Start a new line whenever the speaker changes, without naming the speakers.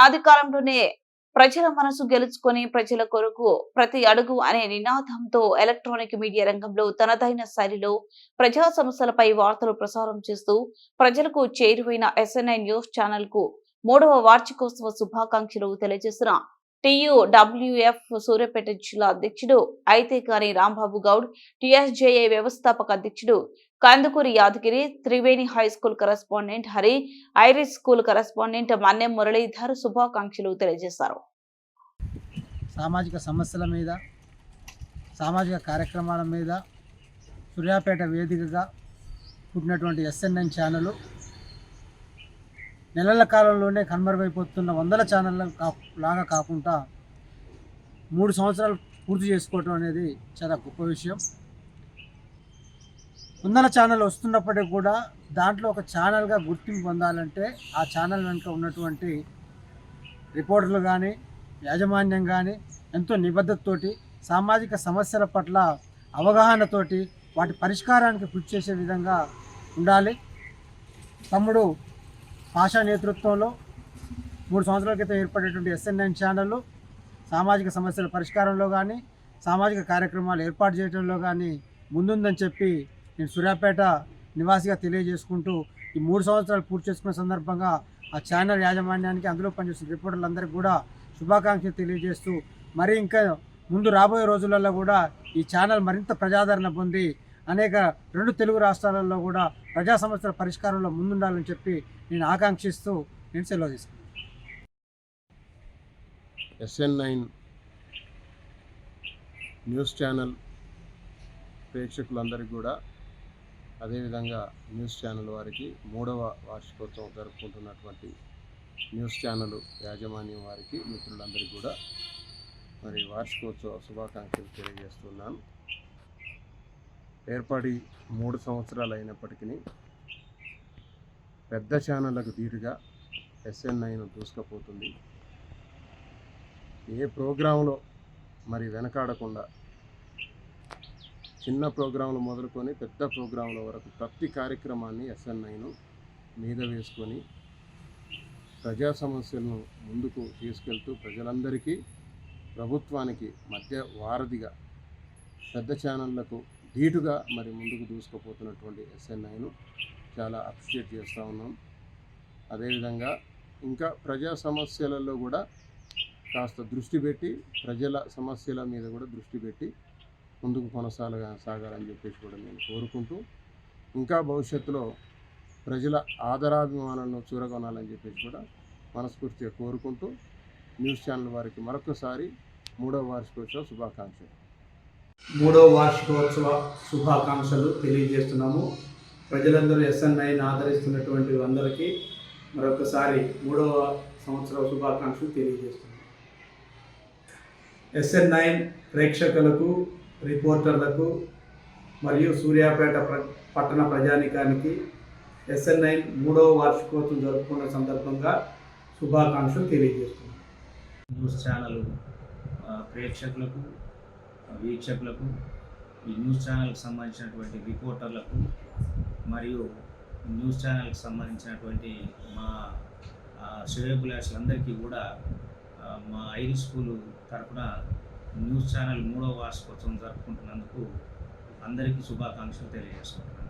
అనాది కాలంలోనే ప్రజల మనసు గెలుచుకొని ప్రజల కొరకు ప్రతి అడుగు అనే నినాదంతో ఎలక్ట్రానిక్ మీడియా రంగంలో తనదైన శైలిలో ప్రజా సమస్యలపై వార్తలు ప్రసారం చేస్తూ ప్రజలకు చేరువైన ఎస్ఎన్ఐ న్యూస్ ఛానల్కు మూడవ వార్షికోత్సవ శుభాకాంక్షలు తెలియజేసిన టియుడబ్ల్యూఎఫ్ సూర్యపేట సూర్యాపేట జిల్లా అధ్యక్షుడు అయితే కాని రాంబాబు గౌడ్ టిఎస్జేఏ వ్యవస్థాపక అధ్యక్షుడు Kandukuri Yadagiri Triveni high school correspondent Hari Irish school correspondent Mannem Muralidhar శుభాకాంక్షలు తెలియజేశారు.
సామాజిక సమస్యల మీద సామాజిక కార్యక్రమాల మీద సూర్యాపేట వేదికగా పుట్టినటువంటి ఎస్ఎన్ఎన్ ఛానల్ నెలల కాలంలోనే కనుమరుగైపోతున్న వందల ఛానళ్ళ కా లాగా కాకుండా మూడు సంవత్సరాలు పూర్తి చేసుకోవటం అనేది చాలా గొప్ప విషయం. వందల ఛానల్ వస్తున్నప్పటికీ కూడా దాంట్లో ఒక ఛానల్గా గుర్తింపు పొందాలంటే ఆ ఛానల్ వెనుక ఉన్నటువంటి రిపోర్టర్లు కానీ యాజమాన్యం కానీ ఎంతో నిబద్ధతతోటి సామాజిక సమస్యల పట్ల అవగాహనతోటి వాటి పరిష్కారానికి కృషి చేసే విధంగా ఉండాలి. తమ్ముడు పాషా నేతృత్వంలో మూడు సంవత్సరాల క్రితం ఏర్పడేటువంటి ఎస్ఎన్ఎన్ ఛానళ్ళు సామాజిక సమస్యల పరిష్కారంలో కానీ సామాజిక కార్యక్రమాలు ఏర్పాటు చేయడంలో కానీ ముందుందని చెప్పి నేను సూర్యాపేట నివాసిగా తెలియజేసుకుంటూ ఈ మూడు సంవత్సరాలు పూర్తి చేసుకున్న సందర్భంగా ఆ ఛానల్ యాజమాన్యానికి అందులో పనిచేస్తున్న రిపోర్టర్లందరికీ కూడా శుభాకాంక్షలు తెలియజేస్తూ మరి ఇంకా ముందు రాబోయే రోజులలో కూడా ఈ ఛానల్ మరింత ప్రజాదరణ పొంది అనేక రెండు తెలుగు రాష్ట్రాలలో కూడా ప్రజా సమస్యల పరిష్కారంలో ముందుండాలని చెప్పి నేను ఆకాంక్షిస్తూ నేను సెలవు తీసుకున్నాను
ఎస్ఎన్ నైన్ న్యూస్ ఛానల్ ప్రేక్షకులందరికీ కూడా అదేవిధంగా న్యూస్ ఛానల్ వారికి మూడవ వార్షికోత్సవం జరుపుకుంటున్నటువంటి న్యూస్ ఛానల్ యాజమాన్యం వారికి మిత్రులందరికీ కూడా మరి వార్షికోత్సవ శుభాకాంక్షలు తెలియజేస్తున్నాను. ఏర్పడి మూడు సంవత్సరాలు అయినప్పటికీ పెద్ద ఛానళ్ళకు ధీటుగా ఎస్ఎన్ఐను దూసుకుపోతుంది. ఏ ప్రోగ్రాంలో మరి వెనకాడకుండా చిన్న ప్రోగ్రాంలు మొదలుకొని పెద్ద ప్రోగ్రాంల వరకు ప్రతి కార్యక్రమాన్ని ఎస్ఎన్ఐను మీద వేసుకొని ప్రజా సమస్యలను ముందుకు తీసుకెళ్తూ ప్రజలందరికీ ప్రభుత్వానికి మధ్య వారధిగా పెద్ద ఛానళ్ళకు ధీటుగా మరి ముందుకు దూసుకుపోతున్నటువంటి ఎస్ఎన్ఐను చాలా అప్రిషియేట్ చేస్తూ ఉన్నాం. అదేవిధంగా ఇంకా ప్రజా సమస్యలలో కూడా కాస్త దృష్టి పెట్టి ప్రజల సమస్యల మీద కూడా దృష్టి పెట్టి ముందుకు కొనసాగ సాగాలని చెప్పేసి కూడా నేను కోరుకుంటూ ఇంకా భవిష్యత్తులో ప్రజల ఆదరాభిమానాలను చూరగొనాలని చెప్పేసి కూడా మనస్ఫూర్తిగా కోరుకుంటూ న్యూస్ ఛానల్ వారికి మరొకసారి మూడవ వార్షికోత్సవ శుభాకాంక్షలు.
మూడవ వార్షికోత్సవ శుభాకాంక్షలు తెలియజేస్తున్నాము. ప్రజలందరూ ఎస్ఎన్ఐని ఆదరిస్తున్నటువంటి అందరికీ మరొకసారి మూడవ సంవత్సర శుభాకాంక్షలు తెలియజేస్తున్నాము. ఎస్ఎన్ నైన్ ప్రేక్షకులకు రిపోర్టర్లకు మరియు సూర్యాపేట ప్ర పట్టణ ప్రజానికానికి ఎస్ఎన్ నైన్ మూడవ వార్షికోత్సవం జరుపుకున్న సందర్భంగా శుభాకాంక్షలు తెలియజేస్తున్నాం
న్యూస్ ఛానల్ ప్రేక్షకులకు వీక్షకులకు ఈ న్యూస్ ఛానల్కి సంబంధించినటువంటి రిపోర్టర్లకు మరియు న్యూస్ ఛానల్కి సంబంధించినటువంటి మా ఆ, శ్రేయోభిలాషులందరికీ కూడా మా ఐరి స్కూలు తరపున న్యూస్ ఛానల్ మూడవ వార్షికోత్సవం జరుపుకుంటున్నందుకు అందరికీ శుభాకాంక్షలు తెలియజేసుకుంటున్నాను.